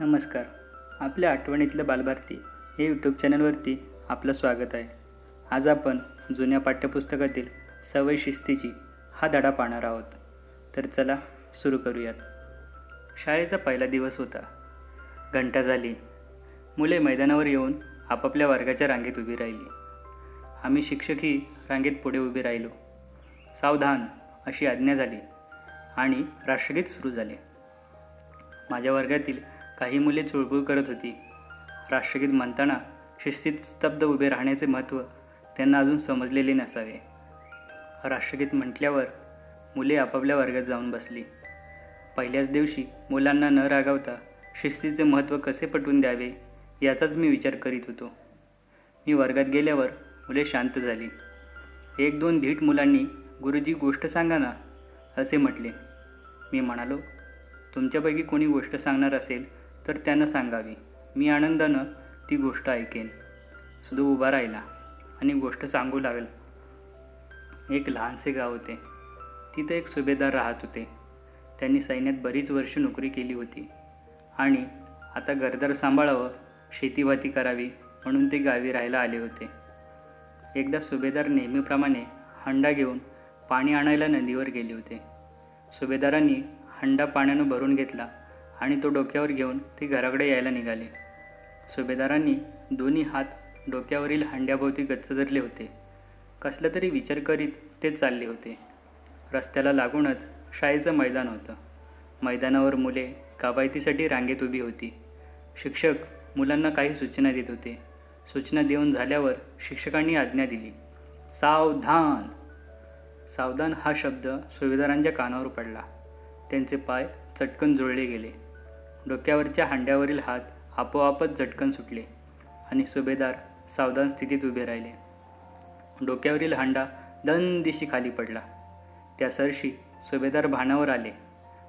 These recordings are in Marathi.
नमस्कार. आपल्या आठवणीतलं बालभारती हे यूट्यूब चॅनलवरती आपलं स्वागत आहे. आज आपण जुन्या पाठ्यपुस्तकातील सवय शिस्तीची हा धडा पाहणार आहोत. तर चला सुरू करूयात. शाळेचा पहिला दिवस होता. घंटा झाली. मुले मैदानावर येऊन आपापल्या वर्गाच्या रांगेत उभी राहिली. आम्ही शिक्षकही रांगेत पुढे उभे राहिलो. सावधान अशी आज्ञा झाली आणि राष्ट्रगीत सुरू झाले. माझ्या वर्गातील काही मुले चुळबुळ करत होती. राष्ट्रगीत म्हणताना शिस्तीत स्तब्ध उभे राहण्याचे महत्त्व त्यांना अजून समजलेले नसावे. राष्ट्रगीत म्हटल्यावर मुले आपापल्या वर्गात जाऊन बसली. पहिल्याच दिवशी मुलांना न रागावता शिस्तीचे महत्त्व कसे पटवून द्यावे याचाच मी विचार करीत होतो. मी वर्गात गेल्यावर मुले शांत झाली. एक दोन धीट मुलांनी गुरुजी गोष्ट सांगा ना असे म्हटले. मी म्हणालो तुमच्यापैकी कोणी गोष्ट सांगणार असेल तर त्यानं सांगावी मी आनंदानं ती गोष्ट ऐकेन. सुधू उभा राहिला आणि गोष्ट सांगू लागला. एक लहानसे गाव होते. तिथं एक सुभेदार राहत होते. त्यांनी सैन्यात बरीच वर्ष नोकरी केली होती. आणि आता घरदार सांभाळावं शेतीवाती करावी म्हणून ते गावी राहायला आले होते. एकदा सुभेदार नेहमीप्रमाणे हंडा घेऊन पाणी आणायला नदीवर गेले होते. सुभेदारांनी हंडा पाण्यानं भरून घेतला. आणि तो डोक्यावर घेऊन ते घराकडे यायला निघाले. सुभेदारांनी दोन्ही हात डोक्यावरील हांड्याभोवती गच्च धरले होते. कसला तरी विचार करीत ते चालले होते. रस्त्याला लागूनच शाळेचं मैदान होतं. मैदानावर मुले कवायतीसाठी रांगेत उभी होती. शिक्षक मुलांना काही सूचना देत होते. सूचना देऊन झाल्यावर शिक्षकांनी आज्ञा दिली. सावधान! सावधान हा शब्द सुभेदारांच्या कानावर पडला. त्यांचे पाय चटकन जुळले गेले. डोक्यावरच्या हांड्यावरील हात आपोआपच झटकन सुटले आणि सुभेदार सावधान स्थितीत उभे राहिले. डोक्यावरील हांडा दन दिशी खाली पडला. त्या सरशी सुभेदार भानावर आले.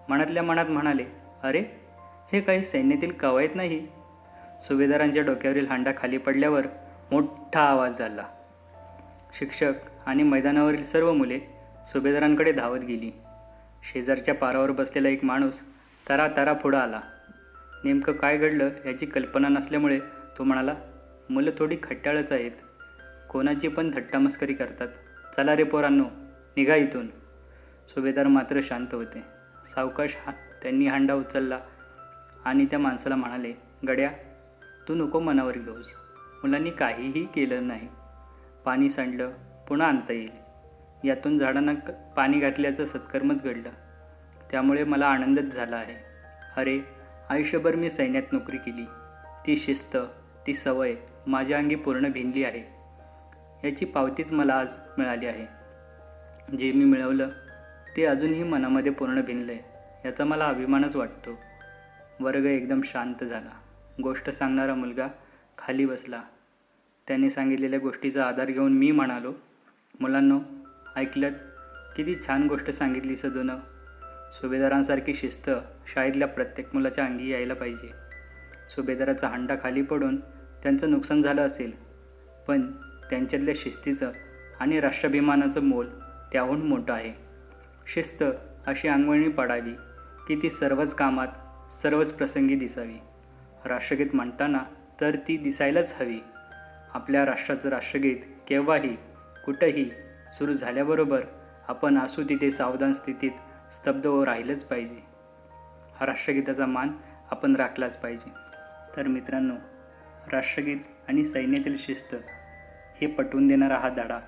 मनातल्या मनात म्हणाले अरे हे काही सैन्यातील कवायत नाही? सुभेदारांच्या डोक्यावरील हांडा खाली पडल्यावर मोठा आवाज झाला. शिक्षक आणि मैदानावरील सर्व मुले सुभेदारांकडे धावत गेली. शेजारच्या पारावर बसलेला एक माणूस तरा तरा पुढं आला. नेमकं काय घडलं याची कल्पना नसल्यामुळे तो म्हणाला मुलं थोडी खट्टाळच आहेत. कोणाची पण थट्टामस्करी करतात. चला रे पोरांनो निघा इथून. सुभेदार मात्र शांत होते. सावकाश हा त्यांनी हांडा उचलला आणि त्या माणसाला म्हणाले गड्या तू नको मनावर घेऊस. मुलांनी काहीही केलं नाही. पाणी सांडलं पुन्हा आणता येईल. यातून झाडांना पाणी घातल्याचं सत्कर्मच घडलं. त्यामुळे मला आनंदच झाला आहे. अरे आयुष्यभर मी सैन्यात नोकरी केली. ती शिस्त ती सवय माझ्या अंगी पूर्ण भिनली आहे. याची पावतीच मला आज मिळाली आहे. जे मी मिळवलं ते अजूनही मनामध्ये पूर्ण भिनलं आहे याचा मला अभिमानच वाटतो. वर्ग एकदम शांत झाला. गोष्ट सांगणारा मुलगा खाली बसला. त्याने सांगितलेल्या गोष्टीचा आधार घेऊन मी म्हणालो मुलांनो ऐकलत? किती छान गोष्ट सांगितली सदूनं सुभेदारांसारखी शिस्त शाळेतल्या प्रत्येक मुलाच्या अंगी यायला पाहिजे. सुभेदाराचा हंडा खाली पडून त्यांचं नुकसान झालं असेल पण त्यांच्यातल्या शिस्तीचं आणि राष्ट्राभिमानाचं मोल त्याहून मोठं आहे. शिस्त अशी अंगवळणी पाडावी की ती सर्वच कामात सर्वच प्रसंगी दिसावी. राष्ट्रगीत म्हणताना तर ती दिसायलाच हवी. आपल्या राष्ट्राचं राष्ट्रगीत केव्हाही कुठंही सुरू झाल्याबरोबर आपण असू तिथे सावधान स्थितीत स्तब्ध हो राहिलंच पाहिजे. हा राष्ट्रगीताचा मान आपण राखलाच पाहिजे. तर मित्रांनो राष्ट्रगीत आणि सैन्यातील शिस्त हे पटवून देणारा हा धडा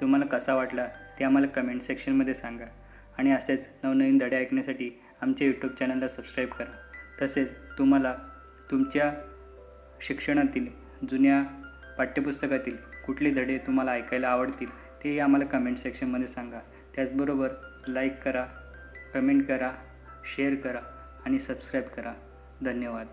तुम्हाला कसा वाटला ते आम्हाला कमेंट सेक्शनमध्ये सांगा. आणि असेच नवनवीन धडे ऐकण्यासाठी आमच्या यूट्यूब चॅनलला सबस्क्राईब करा. तसेच तुम्हाला तुमच्या शिक्षणातील जुन्या पाठ्यपुस्तकातील कुठले धडे तुम्हाला ऐकायला आवडतील तेही आम्हाला कमेंट सेक्शनमध्ये सांगा. त्याचबरोबर लाईक करा कमेंट करा शेअर करा आणि सबस्क्राईब करा. धन्यवाद.